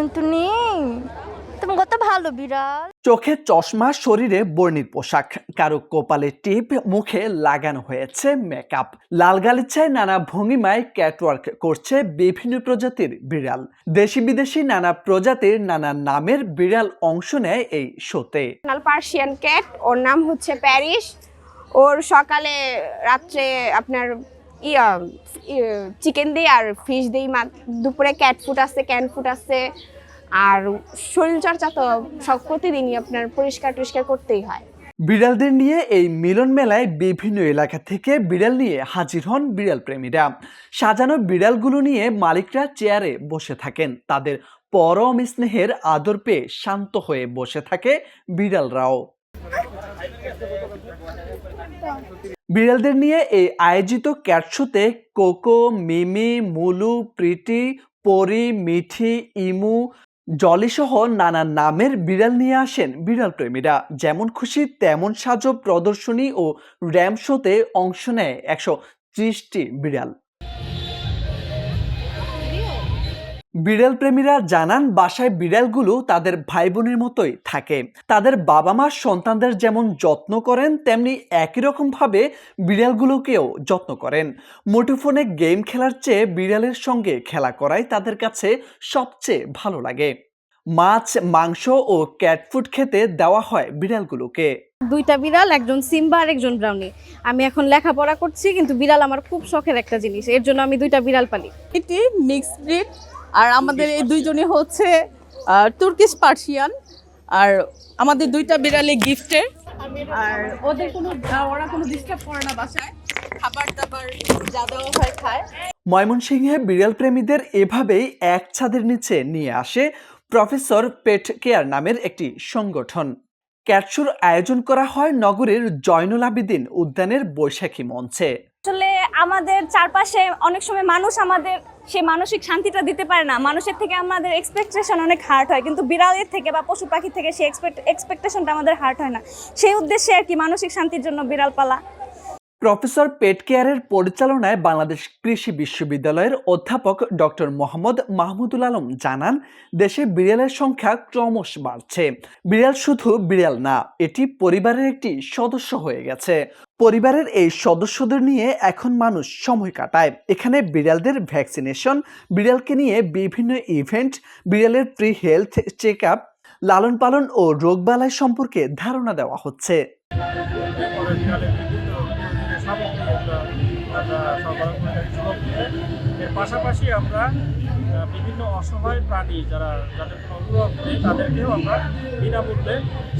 টুনটুনি তুমি কত ভালো বিড়াল। চোখে চশমা শরীরে বর্ণিল পোশাক। কারও কপালে টিপ মুখে লাগানো হয়েছে মেকআপ লাল গালিচায় নানা ভঙ্গিমায় ক্যাটওয়ার্ক করছে বিভিন্ন প্রজাতির বিড়াল। দেশি বিদেশি নানা প্রজাতির নানা নামের বিড়াল অংশ নেয় এই শোতে। পার্সিয়ান ক্যাট ওর নাম হচ্ছে প্যারিস ওর সকালে রাত্রে আপনার ইয়া চিকেন দিই আর ফিশ দিই দুপুরে ক্যাট ফুড আছে ক্যান ফুড আছে। আর শরীরচর্চা তো সব প্রতিদিনই আপনার পরিষ্কার টরিষ্কার করতেই হয়। বিড়ালদের নিয়ে এই মিলন মেলায় বিভিন্ন এলাকা থেকে বিড়াল নিয়ে হাজির হন বিড়াল প্রেমীরা। সাজানো বিড়ালগুলো নিয়ে মালিকরা চেয়ারে বসে থাকেন। তাদের পরম স্নেহের আদর পেয়ে শান্ত হয়ে বসে থাকে বিড়ালরাও। বিড়ালদের নিয়ে এই আয়োজিত ক্যাটশুতে কোকো, মিমি, মুলু, প্রীতি, পরি, মিঠি, ইমু, জলিসহ নানা নামের বিড়াল নিয়ে আসেন বিড়াল প্রেমীরা যেমন খুশি, তেমন সাজো প্রদর্শনী ও র্যাম শোতে অংশ নেয় একশো ত্রিশটি বিড়াল। বিড়াল প্রেমীরা জানান বাসায় বিড়ালগুলো তাদের ভাই বোনের মতোই থাকে। তাদের বাবা মা সন্তানদের যেমন যত্ন করেন তেমনি একই রকম ভাবে বিড়ালগুলোকেও যত্ন করেন। মুঠোফোনে গেম খেলার চেয়ে বিড়ালের সঙ্গে খেলা করাই তাদের কাছে সবচেয়ে ভালো লাগে। মাছ মাংস ও ক্যাট ফুড খেতে দেওয়া হয় বিড়ালগুলোকে। দুইটা বিড়াল একজন সিম্বা আর একজন ব্রাউনি। আমি এখন লেখাপড়া করছি কিন্তু বিড়াল আমার খুব শখের একটা জিনিস। এর জন্য আমি দুইটা বিড়াল পালি। এটি মিক্স ব্রিড আর আমাদের এই দুইজনই হচ্ছে তুর্কিশ পার্সিয়ান আর আমাদের দুইটা বিড়ালে গিফটের আর ওদের কোনো ওরা কোনো ডিস্টার্ব করে না বাসায়। খাবার দাবার যা দেওয়া হয় খায়। ময়মনসিংহে বিড়াল প্রেমীদের এভাবেই এক ছাদের নিচে নিয়ে আসে প্রফেসর পেট কেয়ার নামের একটি সংগঠন। ক্যাটশুর আয়োজন করা হয় নগরের জয়নুল আবিদিন উদ্যানের বৈশাখী মঞ্চে। আসলে আমাদের চারপাশে অনেক সময় মানুষ আমাদের, সেই মানসিক শান্তিটা দিতে পারে না। মানুষের থেকে আমাদের এক্সপেকটেশন অনেক হার্ট হয়, কিন্তু বিড়ালের থেকে বা পশু পাখির থেকে সেই এক্সপেক্ট এক্সপেকটেশনটা আমাদের হার্ট হয় না। সেই উদ্দেশ্যে আর কি মানসিক শান্তির জন্য বিড়াল পালা। প্রফেসর পেট কেয়ারের পরিচালনায় বাংলাদেশ কৃষি বিশ্ববিদ্যালয়ের অধ্যাপক ডক্টর মোহাম্মদ মাহমুদুল আলম জানান, দেশে বিড়ালের সংখ্যা ক্রমশ বাড়ছে। বিড়াল শুধু বিড়াল না, এটি পরিবারের একটি সদস্য হয়ে গেছে। পরিবারের এই সদস্যদের নিয়ে এখন মানুষ সময় কাটায়। এখানে বিড়ালদের ভ্যাকসিনেশন, বিড়ালকে নিয়ে বিভিন্ন ইভেন্ট, বিড়ালের প্রি হেলথ চেক আপ লালন পালন ও রোগবালাই সম্পর্কে ধারণা দেওয়া হচ্ছে। সামগ্রী আমরা সরবরাহ করে থাকি এর পাশাপাশি আমরা বিভিন্ন অসহায় প্রাণী যারা, যাদের তাদেরকেও আমরা বিনামূল্যে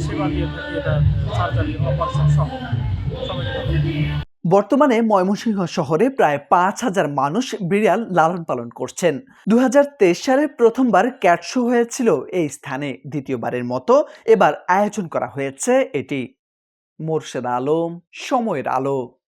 সেবা দিয়ে থাকি। এটা সার্জারি অপারেশন সহ। বর্তমানে ময়মনসিংহ শহরে প্রায় পাঁচ হাজার মানুষ বিড়াল লালন পালন করছেন। দু হাজার তেইশ সালে প্রথমবার ক্যাট শো হয়েছিল এই স্থানে। দ্বিতীয়বারের মতো এবার আয়োজন করা হয়েছে এটি। মোর্শেদ আলম, সময়ের আলো।